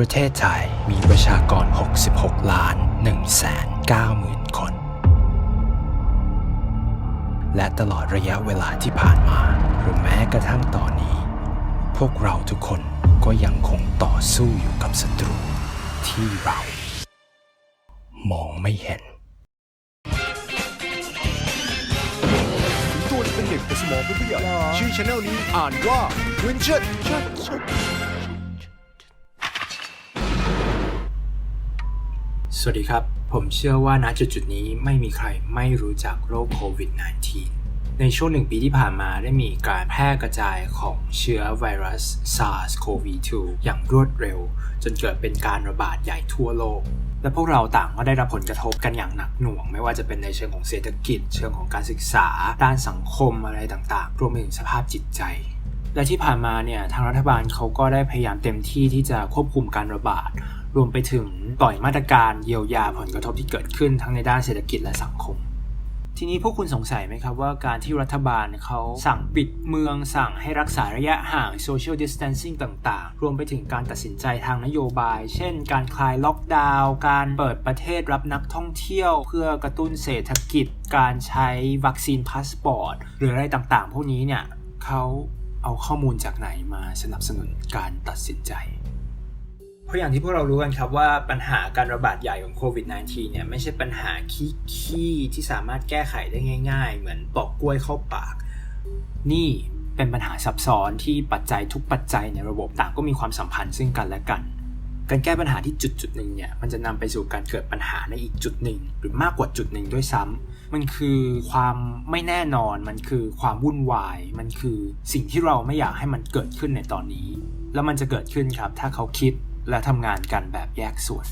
ประเทศไทยมีประชากร 66 ล้าน1แสน9หมื่นคน และตลอดระยะเวลาที่ผ่านมา หรือแม้กระทั่งตอนนี้ พวกเราทุกคนก็ยังคงต่อสู้อยู่กับศัตรูที่เรา มองไม่เห็นตัวจะเป็นเด็กแต่สมองเป็นผู้ใหญ่ชื่อช anel นี้อ่านว่า Richard ส วัสดีครับ ผมเชื่อว่าณจุดจุดนี้ไม่มีใครไม่รู้จักโรคโควิด -19 ในช่วงหนึ่งปีที่ผ่านมาได้มีการแพร่กระจายของเชื้อไวรัส SARS-CoV-2 อย่างรวดเร็ว จนเกิดเป็นการระบาดใหญ่ทั่วโลก และพวกเราต่างก็ได้รับผลกระทบกันอย่างหนักหน่วง ไม่ว่าจะเป็นในเชิงของเศรษฐกิจ เชิงของการศึกษา ด้านสังคมอะไรต่างๆ รวมไปถึงสภาพจิตใจและที่ผ่านมาเนี่ยทางรัฐบาลเขาก็ได้พยายามเต็มที่ที่จะควบคุมการระบาด รวมไปถึงปล่อยมาตรการเยียวยาผลกระทบที่เกิดขึ้นทั้งในด้านเศรษฐกิจและสังคม ทีนี้พวกคุณสงสัยไหมครับว่าการที่รัฐบาลเขาสั่งปิดเมืองสั่งให้รักษาระยะห่าง social distancing ต่างๆ รวมไปถึงการตัดสินใจทางนโยบาย เช่น การคลายล็อกดาวน์การเปิดประเทศรับนักท่องเที่ยว เพื่อกระตุ้นเศรษฐกิจ การใช้วัคซีนพาสปอร์ตหรืออะไรต่างๆ พวกนี้เนี่ยเขาเอาข้อมูลจากไหนมาสนับสนุนการตัดสินใจ เพราะอย่างที่พวกเรารู้กันครับว่าปัญหาการระบาดใหญ่ของโควิด -19 เนี่ยไม่ใช่ปัญหาขี้ๆที่สามารถแก้ไขได้ง่าย ๆ เหมือนปอกกล้วยเข้าปาก นี่เป็นปัญหาซับซ้อนที่ปัจจัยทุกปัจจัยในระบบต่างก็มีความสัมพันธ์ซึ่งกันและกัน การแก้ปัญหาที่จุดจุดหนึ่งเนี่ยมันจะนำไปสู่การเกิดปัญหาในอีกจุดหนึ่ง หรือมากกว่าจุดหนึ่งด้วยซ้ำมันคือความไม่แน่นอน มันคือความวุ่นวาย มันคือสิ่งที่เราไม่อยากให้มันเกิดขึ้นในตอนนี้ แล้วมันจะเกิดขึ้นครับ ถ้าเขาคิด และทำงานกันแบบแยกส่วน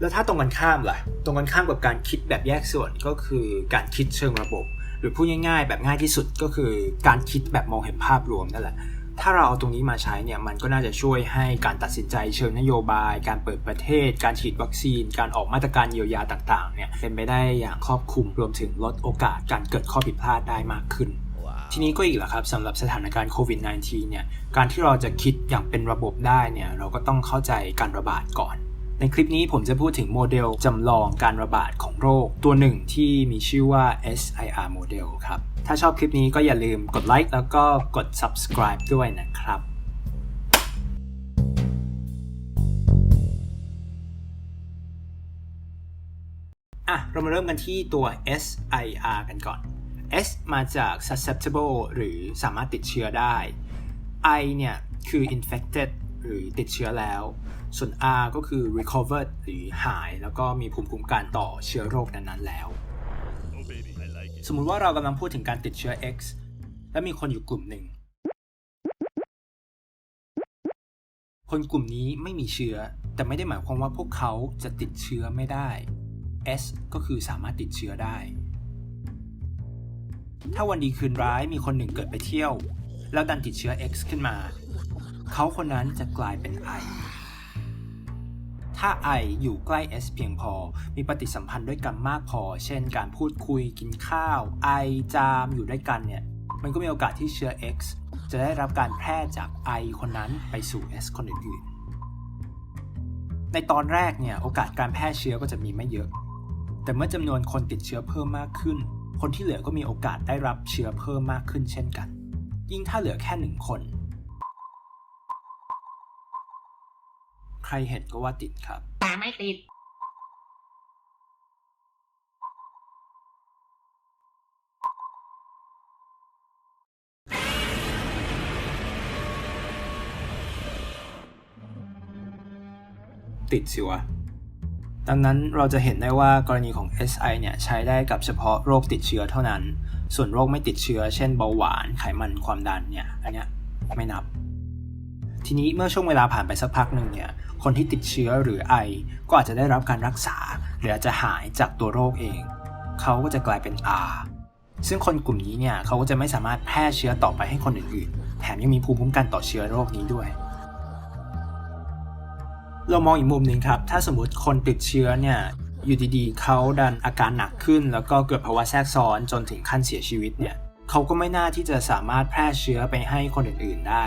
แล้วถ้าตรงกันข้ามล่ะ ตรงกันข้ามกับการคิดแบบแยกส่วนก็คือการคิดเชิงระบบ หรือพูดง่าย ๆ แบบง่ายที่สุดก็คือการคิดแบบมองเห็นภาพรวมนั่นแหละถ้าเราเอาตรงนี้มาใช้เนี่ยมันก็น่าจะช่วยให้การตัดสินใจเชิงนโยบาย การเปิดประเทศ การฉีดวัคซีน การออกมาตรการเยียวยาต่างๆเนี่ยเป็นไปได้อย่างครอบคลุมรวมถึงลดโอกาสการเกิดข้อผิดพลาดได้มากขึ้น ทีนี้ก็อีกแหละครับสำหรับสถานการณ์โควิด -19 เนี่ยการที่เราจะคิดอย่างเป็นระบบได้เนี่ยเราก็ต้องเข้าใจการระบาดก่อน ในคลิปนี้ผมจะพูดถึงโมเดลจำลองการระบาดของโรค ตัวหนึ่งที่มีชื่อว่า SIR โมเดลครับ ถ้าชอบคลิปนี้ก็อย่าลืมกดไลค์แล้วก็กด subscribe ด้วยนะครับอะเรามาเริ่มกันที่ตัว SIR กันก่อน S มาจาก susceptible หรือสามารถติดเชื้อได้ I เนี่ย คือ infected หรือติดเชื้อแล้ว ส่วน R ก็คือ recovered หรือหาย แล้วก็มีภูมิคุ้มกันต่อเชื้อโรคนั้นๆแล้วสมมุติว่าเรากำลังพูดถึงการติดเชื้อ X และมีคนอยู่กลุ่มหนึ่ง คนกลุ่มนี้ไม่มีเชื้อ แต่ไม่ได้หมายความว่าพวกเขาจะติดเชื้อไม่ได้ S ก็คือสามารถติดเชื้อได้ ถ้าวันดีคืนร้ายมีคนหนึ่งเกิดไปเที่ยว แล้วดันติดเชื้อ X ขึ้นมา เขาคนนั้นจะกลายเป็น I ถ้า I อยู่ใกล้ S เพียงพอ มีปฏิสัมพันธ์ด้วยกันมากพอ เช่น การพูดคุยกินข้าว I จามอยู่ด้วยกันเนี่ย มันก็มีโอกาสที่เชื้อ X จะได้รับการแพร่จาก I คนนั้นไปสู่ S คนอื่นๆ ในตอนแรกเนี่ยโอกาสการแพร่เชื้อก็จะมีไม่เยอะ แต่เมื่อจำนวนคนติดเชื้อเพิ่มมากขึ้น คนที่เหลือก็มีโอกาสได้รับเชื้อเพิ่มมากขึ้นเช่นกัน ยิ่งถ้าเหลือแค่หนึ่งคน ใครเห็นก็ว่าติดครับ แต่ไม่ติด ติดสิวะ ดังนั้นเราจะเห็นได้ว่ากรณีของ SI เนี่ยใช้ได้กับเฉพาะโรคติดเชื้อเท่านั้น ส่วนโรคไม่ติดเชื้อ เช่นเบาหวาน ไขมันความดันเนี่ยอันเนี้ยไม่นับ ทีนี้เมื่อช่วงเวลาผ่านไปสักพักหนึ่งเนี่ยคนที่ติดเชื้อหรือไอ ก็อาจจะได้รับการรักษา หรืออาจจะหายจากตัวโรคเอง เขาก็จะกลายเป็น R ซึ่งคนกลุ่มนี้เนี่ยเขาก็จะไม่สามารถแพร่เชื้อต่อไปให้คนอื่นๆ แถมยังมีภูมิคุ้มกันต่อเชื้อโรคนี้ด้วย เรามองอีกมุมหนึ่งครับ ถ้าสมมติคนติดเชื้อเนี่ยอยู่ดีๆเขาดันอาการหนักขึ้น แล้วก็เกิดภาวะแทรกซ้อนจนถึงขั้นเสียชีวิตเนี่ยเขาก็ไม่น่าที่จะสามารถแพร่เชื้อไปให้คนอื่นๆได้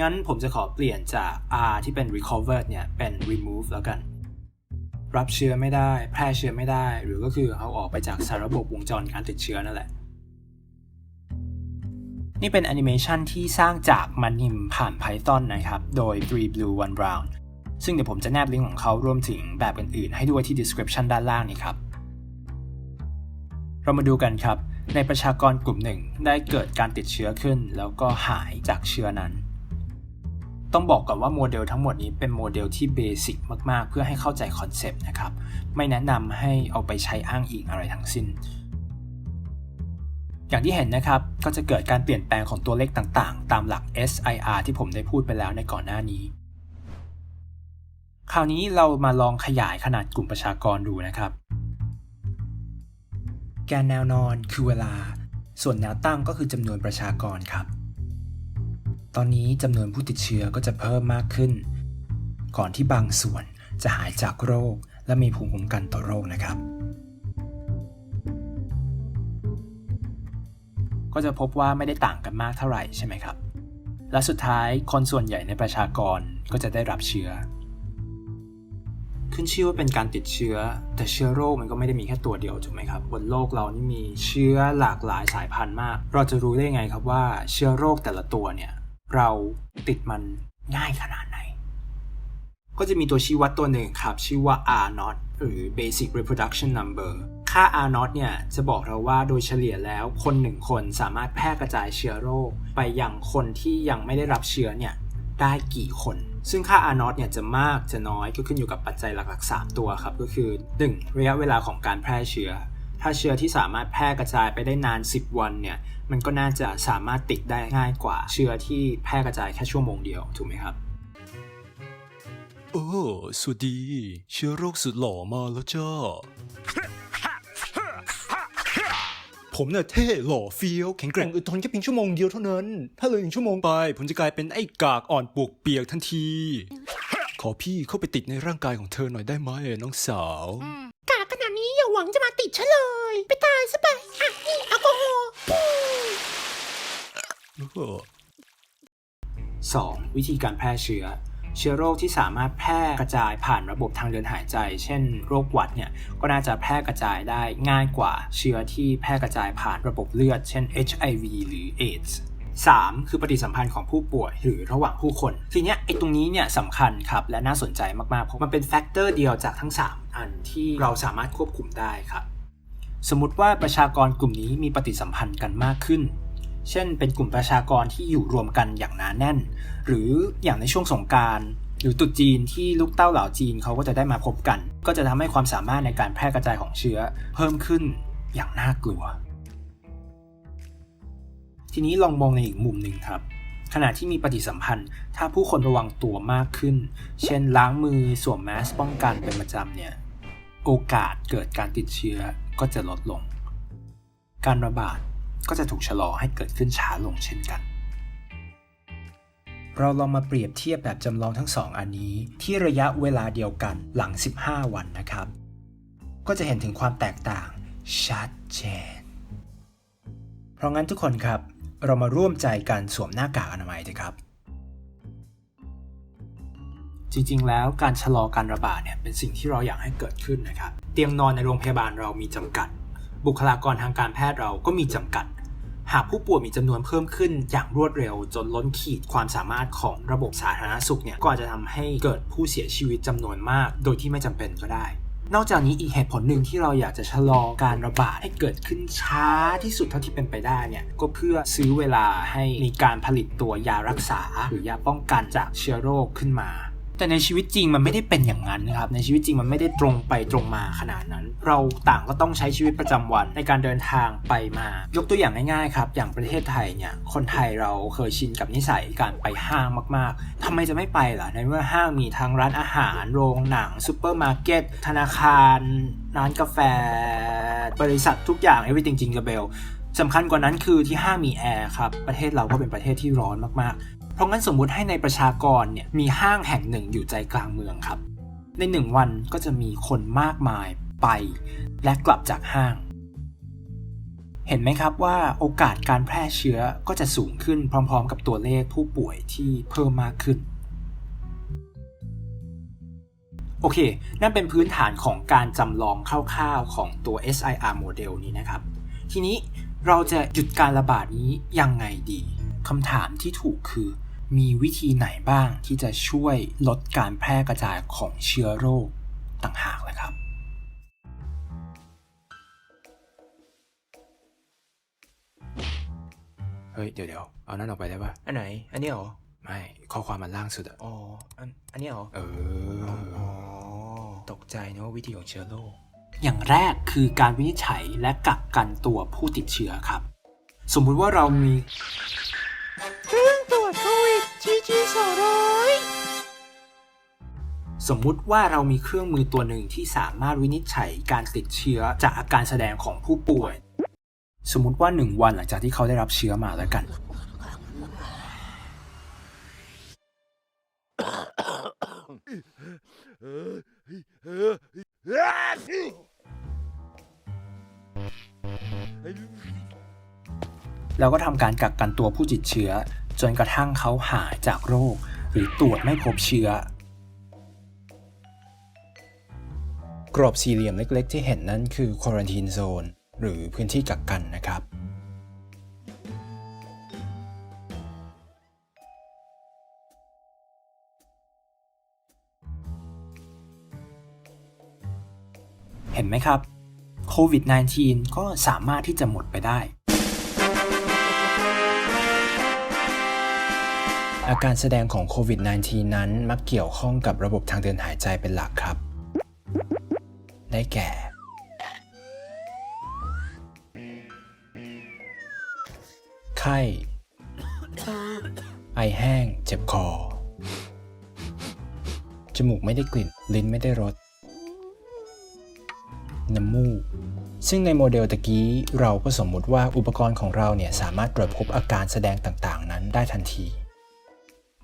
งั้นผมจะขอเปลี่ยนจาก R ที่เป็น recovered เนี่ย เป็น remove แล้วกัน รับเชื้อไม่ได้ แพร่เชื้อไม่ได้ หรือก็คือเอาออกไปจากสารระบบวงจรการติดเชื้อนั่นแหละ นี่เป็นแอนิเมชันที่สร้างจากมันนิมผ่าน Python นะครับ โดย3 Blue 1 Brown ซึ่งเดี๋ยวผมจะแนบลิงก์ของเขารวมถึงแบบอื่นๆ ให้ด้วยที่ description ด้านล่างนี้ครับ เรามาดูกันครับ ในประชากรกลุ่มหนึ่งได้เกิดการติดเชื้อขึ้น แล้วก็หายจากเชื้อนั้น ต้องบอกก่อนว่าโมเดลทั้งหมดนี้เป็นโมเดลที่เบสิกมาก ๆ เพื่อให้เข้าใจคอนเซปต์นะครับ ไม่แนะนำให้เอาไปใช้อ้างอิงอะไรทั้งสิ้น อย่างที่เห็นนะครับ ก็จะเกิดการเปลี่ยนแปลงของตัวเลขต่างๆ ตามหลัก SIR ที่ผมได้พูดไปแล้วในก่อนหน้านี้ คราวนี้เรามาลองขยายขนาดกลุ่มประชากรดูนะครับ แกนแนวนอนคือเวลา ส่วนแนวตั้งก็คือจำนวนประชากรครับ ตอนนี้จำนวนผู้ติดเชื้อก็จะเพิ่มมากขึ้น ก่อนที่บางส่วนจะหายจากโรค และมีภูมิคุ้มกันต่อโรคนะครับ ก็จะพบว่าไม่ได้ต่างกันมากเท่าไหร่ใช่ไหมครับ และสุดท้ายคนส่วนใหญ่ในประชากรก็จะได้รับเชื้อ ขึ้นชื่อว่าเป็นการติดเชื้อ แต่เชื้อโรคมันก็ไม่ได้มีแค่ตัวเดียวถูกไหมครับ บนโลกเรานี่มีเชื้อหลากหลายสายพันธุ์มาก เราจะรู้ได้ไงครับว่าเชื้อโรคแต่ละตัวเนี่ย เราติดมันง่ายขนาดไหน ก็จะมีตัวชี้วัดตัวหนึ่งครับ ชื่อว่า R not หรือ basic reproduction number ค่า R not เนี่ยจะบอกเราว่าโดยเฉลี่ยแล้วคนหนึ่งคนสามารถแพร่กระจายเชื้อโรค ไปยังคนที่ยังไม่ได้รับเชื้อเนี่ยได้กี่คน ซึ่งค่า R not เนี่ยจะมากจะน้อยก็ขึ้นอยู่กับปัจจัยหลักๆ 3 ตัวครับ ก็คือ 1. ระยะเวลาของการแพร่เชื้อ ถ้าเชื้อที่สามารถแพร่กระจายไปได้นาน 10 วันเนี่ย มันก็น่าจะสามารถติดได้ง่ายกว่าเชื้อที่แพร่กระจายแค่ชั่วโมงเดียวถูกไหมครับ โอ้สวัสดี เชื้อโรคสุดหล่อมาแล้วจ้าผมเนี่ยเท่หล่อเฟี้ยวแข็งแกร่งอึดทนแค่เพียงชั่วโมงเดียวเท่านั้น ถ้าเลยหนึ่งชั่วโมงไป ผมจะกลายเป็นไอ้กากอ่อนปวกเปียกทันที ขอพี่เข้าไปติดในร่างกายของเธอหน่อยได้ไหมน้องสาว กาขน จะมาติดฉันเลย ไปตายซะไป อะ นี่แอลกอฮอล์ 2. วิธีการแพร่เชื้อ เชื้อโรคที่สามารถแพร่กระจายผ่านระบบทางเดินหายใจ เช่น โรคหวัดเนี่ยก็น่าจะแพร่กระจายได้ง่ายกว่าเชื้อที่แพร่กระจายผ่านระบบเลือด เช่น HIV หรือ AIDS 3. คือปฏิสัมพันธ์ของผู้ป่วยหรือระหว่างผู้คน ทีเนี้ยไอ้ตรงนี้เนี่ยสำคัญครับและน่าสนใจมากๆ เพราะมันเป็นแฟกเตอร์เดียวจากทั้ง 3 อันที่เราสามารถควบคุมได้ครับ สมมติว่าประชากรกลุ่มนี้มีปฏิสัมพันธ์กันมากขึ้น เช่น เป็นกลุ่มประชากรที่อยู่รวมกันอย่างหนาแน่น หรืออย่างในช่วงสงการหรือตรุษจีนที่ลูกเต้าเหล่าจีนเขาก็จะได้มาพบกัน ก็จะทำให้ความสามารถในการแพร่กระจายของเชื้อ เพิ่มขึ้นอย่างน่ากลัว ทีนี้ลองมองในอีกมุมหนึ่งครับ ขณะที่มีปฏิสัมพันธ์ ถ้าผู้คนระวังตัวมากขึ้น เช่นล้างมือสวมแมสป้องกันเป็นประจำเนี่ย โอกาสเกิดการติดเชื้อก็จะลดลง การระบาดก็จะถูกชะลอให้เกิดขึ้นช้าลงเช่นกัน เราลองมาเปรียบเทียบแบบจำลองทั้งสองอันนี้ที่ระยะเวลาเดียวกันหลัง 15 วันนะครับ ก็จะเห็นถึงความแตกต่างชัดเจน เพราะงั้นทุกคนครับ เรามาร่วมใจกันสวมหน้ากากอนามัยเถอะครับ จริง ๆ แล้วการชะลอการระบาดเนี่ยเป็นสิ่งที่เราอยากให้เกิดขึ้นนะครับ เตียงนอนในโรงพยาบาลเรามีจำกัด บุคลากรทางการแพทย์เราก็มีจำกัด หากผู้ป่วยมีจำนวนเพิ่มขึ้นอย่างรวดเร็ว จนล้นขีดความสามารถของระบบสาธารณสุขเนี่ยก็อาจจะทำให้เกิดผู้เสียชีวิตจำนวนมาก โดยที่ไม่จำเป็นก็ได้ นอกจากนี้อีกเหตุผลหนึ่งที่เราอยากจะชะลอการระบาดให้เกิดขึ้นช้าที่สุดเท่าที่เป็นไปได้เนี่ยก็เพื่อซื้อเวลาให้มีการผลิตตัวยารักษา หรือยาป้องกันจากเชื้อโรคขึ้นมา แต่ในชีวิตจริงมันไม่ได้เป็นอย่างนั้นนะครับในชีวิตจริงมันไม่ได้ตรงไปตรงมาขนาดนั้น เราต่างก็ต้องใช้ชีวิตประจำวันในการเดินทางไปมา ยกตัวอย่างง่ายๆครับอย่างประเทศไทยเนี่ยคนไทยเราเคยชินกับนิสัยการไปห้างมากๆทำไมจะไม่ไปล่ะในเมื่อห้างมีทั้งร้านอาหาร โรงหนังซูเปอร์มาร์เก็ตธนาคาร ร้านกาแฟ บริษัททุกอย่าง everything jingle bell สำคัญกว่านั้นคือที่ห้างมีแอร์ครับประเทศเราก็เป็นประเทศที่ร้อนมากๆ เพราะงั้นสมมุติให้ในประชากรเนี่ยมีห้างแห่งหนึ่งอยู่ใจกลางเมืองครับ ในหนึ่งวันก็จะมีคนมากมายไป และกลับจากห้าง เห็นไหมครับว่าโอกาสการแพร่เชื้อก็จะสูงขึ้นพร้อม ๆ กับตัวเลขผู้ป่วยที่เพิ่มมากขึ้นโอเค นั่นเป็นพื้นฐานของการจำลองคร่าวๆของตัว SIR โมเดลนี้นะครับ ทีนี้เราจะหยุดการระบาดนี้ยังไงดี คำถามที่ถูกคือ มีวิธีไหนบ้างที่จะช่วยลดการแพร่กระจายของเชื้อโรคต่างหากล่ะครับ เฮ้ย เดี๋ยวเดี๋ยวเอานั่นออกไปได้ปะอันไหน อันนี้เหรอ ไม่ ข้อความมันล่างสุดอะอ๋อ อัน อันนี้เหรอ เอออ๋อตกใจนะว่าวิธีของเชื้อโรค อย่างแรกคือการวินิจฉัยและกักกันตัวผู้ติดเชื้อครับ สมมุติว่าเรามี ด GG 200สมมุติว่าเรามีเครื่องมือตัวหนึ่งที่สามารถวินิจฉัยการติดเชื้อจากอาการแสดงของผู้ป่วย สมมุติว่าหนึ่งวันหลังจากที่เขาได้รับเชื้อมาแล้วกันแล้วก็ทำการกักกันตัวผู้ติดเชื้อ จนกระทั่งเขาหายจากโรค หรือตรวจไม่พบเชื้อ กรอบสี่เหลี่ยมเล็กๆ ที่เห็นนั่นคือ quarantine zone หรือพื้นที่กักกันนะครับเห็นไหมครับ โควิด -19 ก็สามารถที่จะหมดไปได้ อาการแสดงของโควิด -19 นั้นมักเกี่ยวข้องกับระบบทางเดินหายใจเป็นหลักครับ ได้แก่ ไข้ ไอแห้ง เจ็บคอ จมูกไม่ได้กลิ่น ลิ้นไม่ได้รส น้ำมูก ซึ่งในโมเดลตะกี้เราก็สมมุติว่าอุปกรณ์ของเราเนี่ยสามารถตรวจพบอาการแสดงต่างๆ นั้นได้ทันที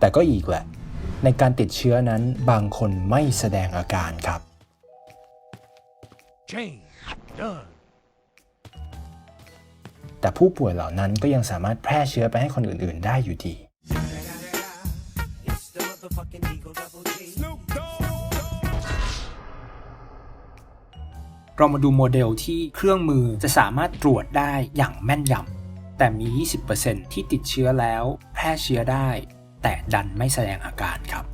แต่ก็อีกแหละ ในการติดเชื้อนั้นบางคนไม่แสดงอาการครับ แต่ผู้ป่วยเหล่านั้นก็ยังสามารถแพร่เชื้อไปให้คนอื่น ๆ ได้อยู่ดี เรามาดูโมเดลที่เครื่องมือจะสามารถตรวจได้อย่างแม่นยำแต่มี 20%ที่ติดเชื้อแล้ว แพร่เชื้อได้ แต่ดันไม่แสดงอาการครับ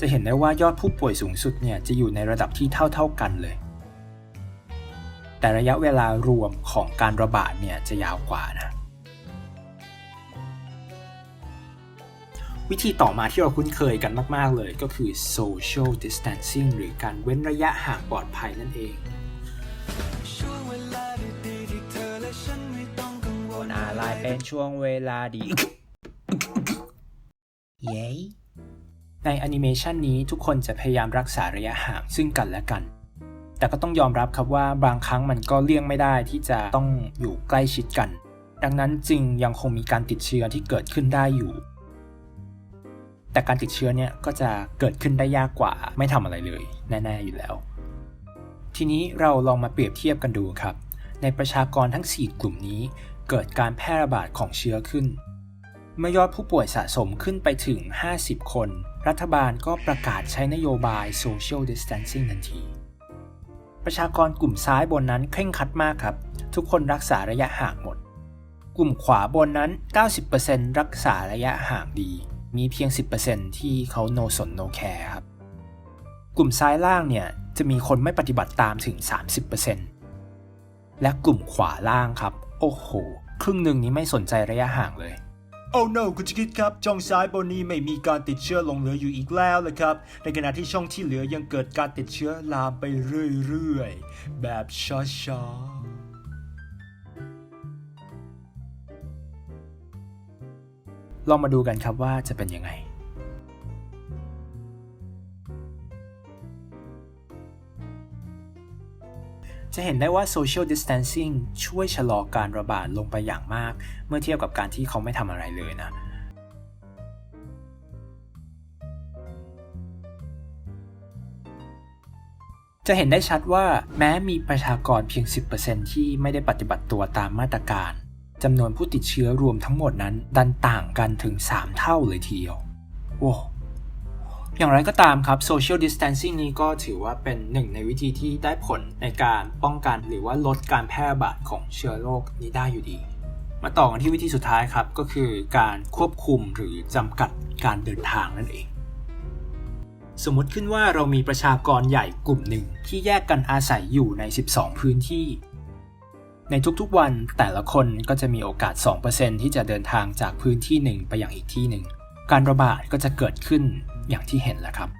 จะเห็นได้ว่ายอดผู้ป่วยสูงสุดเนี่ยจะอยู่ในระดับที่เท่าๆกันเลย แต่ระยะเวลารวมของการระบาดเนี่ยจะยาวกว่านะวิธีต่อมาที่เราคุ้นเคยกันมาก ๆ เลยก็คือ social distancing หรือการเว้นระยะห่างปลอดภัยนั่นเองคนอะไรเป็นช่วงเวลาดี เย้ในแอนิเมชันนี้ทุกคนจะพยายามรักษาระยะห่างซึ่งกันและกัน แต่ก็ต้องยอมรับครับว่าบางครั้งมันก็เลี่ยงไม่ได้ที่จะต้องอยู่ใกล้ชิดกัน ดังนั้นจึงยังคงมีการติดเชื้อที่เกิดขึ้นได้อยู่ แต่การติดเชื้อเนี่ยก็จะเกิดขึ้นได้ยากกว่า ไม่ทำอะไรเลยแน่ๆอยู่แล้ว ทีนี้เราลองมาเปรียบเทียบกันดูครับ ในประชากรทั้ง 4 กลุ่มนี้ เกิดการแพร่ระบาดของเชื้อขึ้น เมื่อยอดผู้ป่วยสะสมขึ้นไปถึง 50 คน รัฐบาลก็ประกาศใช้นโยบาย social distancing ทันที ประชากรกลุ่มซ้ายบนนั้นเคร่งครัดมากครับ ทุกคนรักษาระยะห่างหมด กลุ่มขวาบนนั้น 90%รักษาระยะห่างดี มีเพียง 10%ที่เขา no สน no care ครับ กลุ่มซ้ายล่างเนี่ยจะมีคนไม่ปฏิบัติตามถึง 30%และกลุ่มขวาล่างครับ โอ้โห ครึ่งหนึ่งนี้ไม่สนใจระยะห่างเลย โอ้ no คุณชิคิดครับ ช่องซ้ายบนนี้ไม่มีการติดเชื้อหลงเหลืออยู่อีกแล้วละครับ ในขณะที่ช่องที่เหลือยังเกิดการติดเชื้อลามไปเรื่อยๆ แบบช้าลองมาดูกันครับว่าจะเป็นยังไง จะเห็นได้ว่า social distancing ช่วยชะลอการระบาดลงไปอย่างมาก เมื่อเทียบกับการที่เขาไม่ทำอะไรเลยนะจะเห็นได้ชัดว่าแม้มีประชากรเพียง 10%ที่ไม่ได้ปฏิบัติตัวตามมาตรการจำนวนผู้ติดเชื้อรวมทั้งหมดนั้น ดันต่างกันถึง 3 เท่าเลยทีเดียวโอ้ อย่างไรก็ตามครับ social distancing นี้ก็ถือว่าเป็นหนึ่งในวิธีที่ได้ผลในการป้องกันหรือว่าลดการแพร่ระบาดของเชื้อโรคนี้ได้อยู่ดี มาต่อกันที่วิธีสุดท้ายครับ ก็คือการควบคุมหรือจำกัดการเดินทางนั่นเอง สมมติขึ้นว่าเรามีประชากรใหญ่กลุ่มหนึ่งที่แยกกันอาศัยอยู่ใน 12 พื้นที่ ในทุกๆวันแต่ละคนก็จะมีโอกาส 2%ที่จะเดินทางจากพื้นที่หนึ่งไปยังอีกที่หนึ่งการระบาดก็จะเกิดขึ้น อย่างที่เห็นแล้วครับ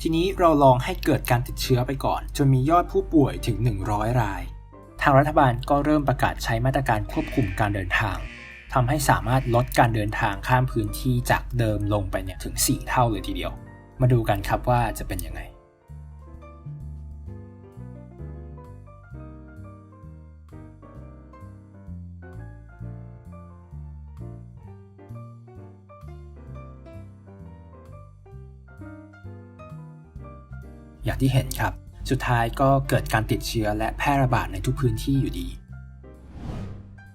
ทีนี้เราลองให้เกิดการติดเชื้อไปก่อน จนมียอดผู้ป่วยถึง 100 ราย ทางรัฐบาลก็เริ่มประกาศใช้มาตรการควบคุมการเดินทางทำให้สามารถลดการเดินทางข้ามพื้นที่จากเดิมลงไปเนี่ยถึง 4 เท่าเลยทีเดียว มาดูกันครับว่าจะเป็นยังไง อย่างที่เห็นครับ สุดท้ายก็เกิดการติดเชื้อและแพร่ระบาดในทุกพื้นที่อยู่ดี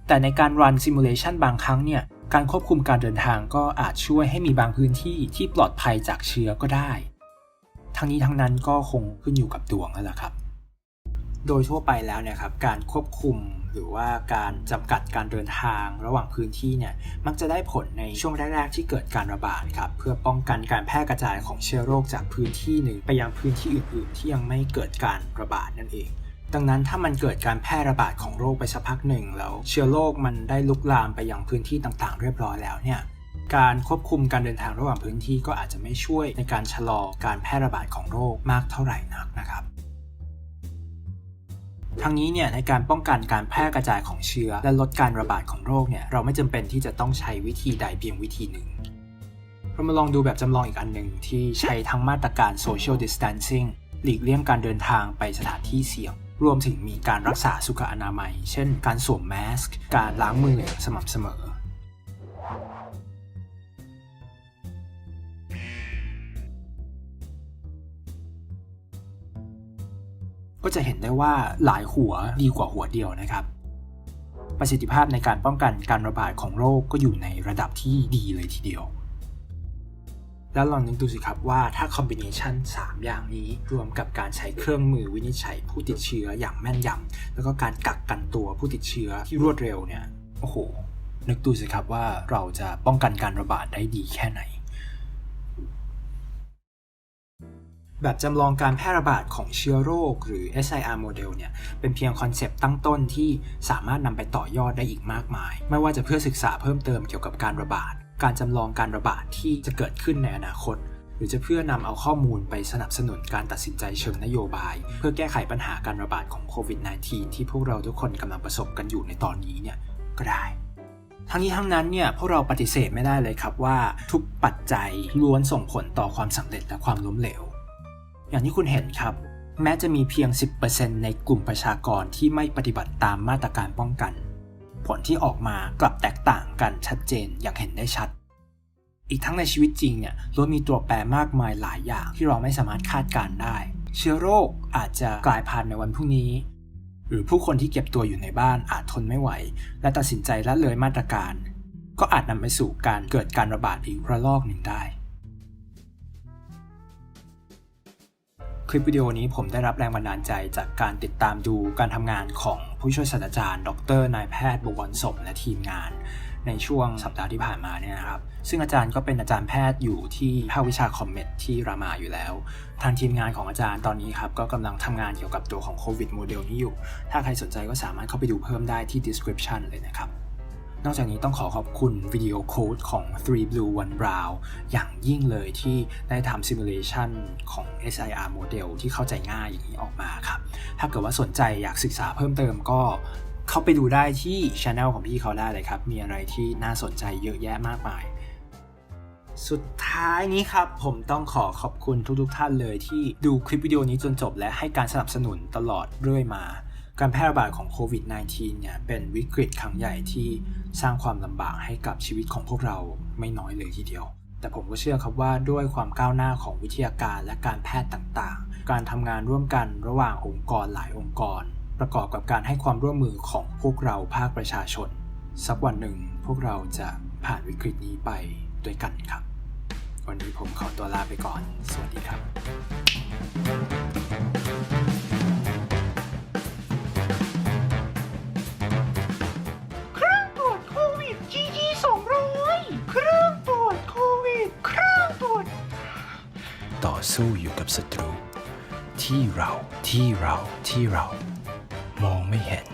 แต่ในการรันซิมูเลชันบางครั้งเนี่ยการควบคุมการเดินทางก็อาจช่วยให้มีบางพื้นที่ที่ปลอดภัยจากเชื้อก็ได้ ทั้งนี้ทั้งนั้นก็คงขึ้นอยู่กับดวงนั่นแหละครับ โดยทั่วไปแล้วเนี่ยครับการควบคุม หรือว่าการจำกัดการเดินทางระหว่างพื้นที่เนี่ยมักจะได้ผลในช่วงแรกๆที่เกิดการระบาดครับเพื่อป้องกันการแพร่กระจายของเชื้อโรคจากพื้นที่หนึ่งไปยังพื้นที่อื่นๆ ที่ยังไม่เกิดการระบาดนั่นเอง ดังนั้นถ้ามันเกิดการแพร่ระบาดของโรคไปสักพักหนึ่งแล้วเชื้อโรคมันได้ลุกลามไปยังพื้นที่ต่างๆ เรียบร้อยแล้วเนี่ยการควบคุมการเดินทางระหว่างพื้นที่ก็อาจจะไม่ช่วยในการชะลอการแพร่ระบาดของโรคมากเท่าไหร่นัก ทั้งนี้เนี่ยในการป้องกันการแพร่กระจายของเชื้อ และลดการระบาดของโรคเนี่ยเราไม่จำเป็นที่จะต้องใช้วิธีใดเพียงวิธีหนึ่งเรามาลองดูแบบจำลองอีกอันหนึ่งที่ใช้ทั้งมาตรการ social distancing หลีกเลี่ยงการเดินทางไปสถานที่เสี่ยง รวมถึงมีการรักษาสุขอนามัย เช่น การสวมแมสก์การล้างมืออย่างสม่ำเสมอ ได้ว่าหลายหัวดีกว่าหัวเดียวนะครับ ประสิทธิภาพในการป้องกันการระบาดของโรคก็อยู่ในระดับที่ดีเลยทีเดียว แล้วลองนึกดูสิครับว่าถ้าคอมบิเนชัน3 อย่างนี้รวมกับการใช้เครื่องมือวินิจฉัยผู้ติดเชื้ออย่างแม่นยำแล้วก็การกักกันตัวผู้ติดเชื้อที่รวดเร็วเนี่ยโอ้โหนึกดูสิครับว่าเราจะป้องกันการระบาดได้ดีแค่ไหน แบบจำลองการแพร่ระบาดของเชื้อโรคหรือ SIR โมเดลเนี่ย เป็นเพียงคอนเซปต์ตั้งต้นที่สามารถนำไปต่อยอดได้อีกมากมาย ไม่ว่าจะเพื่อศึกษาเพิ่มเติมเกี่ยวกับการระบาด การจำลองการระบาดที่จะเกิดขึ้นในอนาคต หรือจะเพื่อนำเอาข้อมูลไปสนับสนุนการตัดสินใจเชิงนโยบาย เพื่อแก้ไขปัญหาการระบาดของโควิด -19 ที่พวกเราทุกคนกำลังประสบกันอยู่ในตอนนี้เนี่ยก็ได้ทั้งนี้ทั้งนั้นเนี่ยพวกเราปฏิเสธไม่ได้เลยครับว่า ทุกปัจจัยล้วนส่งผลต่อความสำเร็จและความล้มเหลว อย่างที่คุณเห็นครับ แม้จะมีเพียง 10%ในกลุ่มประชากรที่ไม่ปฏิบัติตามมาตรการป้องกัน ผลที่ออกมากลับแตกต่างกันชัดเจนอย่างเห็นได้ชัด อีกทั้งในชีวิตจริงเนี่ยล้วนมีตัวแปรมากมายหลายอย่างที่เราไม่สามารถคาดการได้ เชื้อโรคอาจจะกลายพันธุ์ในวันพรุ่งนี้ หรือผู้คนที่เก็บตัวอยู่ในบ้านอาจทนไม่ไหว และตัดสินใจละเลยมาตรการ ก็อาจนำไปสู่การเกิดการระบาดอีกระลอกหนึ่งได้ คลิปวิดีโอนี้ผมได้รับแรงบันดาลใจจากการติดตามดูการทำงานของผู้ช่วยศาสตราจารย์ ดรนายแพทย์บวรสมและทีมงาน ในช่วงสัปดาห์ที่ผ่านมาเนี่ยนะครับ ซึ่งอาจารย์ก็เป็นอาจารย์แพทย์อยู่ที่ภาควิชาคอมเมดที่รามาอยู่แล้ว ทางทีมงานของอาจารย์ตอนนี้ครับก็กำลังทำงานเกี่ยวกับตัวของโควิดโมเดลนี้อยู่ ถ้าใครสนใจก็สามารถเข้าไปดูเพิ่มได้ที่ description เลยนะครับ นอกจากนี้ต้องขอขอบคุณวิดีโอโค้ดของ Three Blue One Brown อย่างยิ่งเลยที่ได้ทำซิมูเลชันของ SIR โมเดลที่เข้าใจง่ายอย่างนี้ออกมาครับ ถ้าเกิดว่าสนใจอยากศึกษาเพิ่มเติมก็เข้าไปดูได้ที่ช anel ของพี่เขาได้เลยครับ มีอะไรที่น่าสนใจเยอะแยะมากมายสุดท้ายนี้ครับ ผมต้องขอขอบคุณทุกๆท่านเลยที่ดูคลิปวิดีโอนี้จนจบและให้การสนับสนุนตลอดเรื่อยมา การแพร่ระบาดของโควิด -19 เนี่ยเป็นวิกฤตครั้งใหญ่ที่สร้างความลำบากให้กับชีวิตของพวกเราไม่น้อยเลยทีเดียว แต่ผมก็เชื่อครับว่าด้วยความก้าวหน้าของวิทยาการและการแพทย์ต่างๆ การทำงานร่วมกันระหว่างองค์กรหลายองค์กร ประกอบกับการให้ความร่วมมือของพวกเราภาคประชาชน สักวันหนึ่งพวกเราจะผ่านวิกฤตนี้ไปด้วยกันครับ วันนี้ผมขอตัวลาไปก่อน สวัสดีครับ สู้อยู่กับศัตรู ที่เราที่เราที่เรา มองไม่เห็น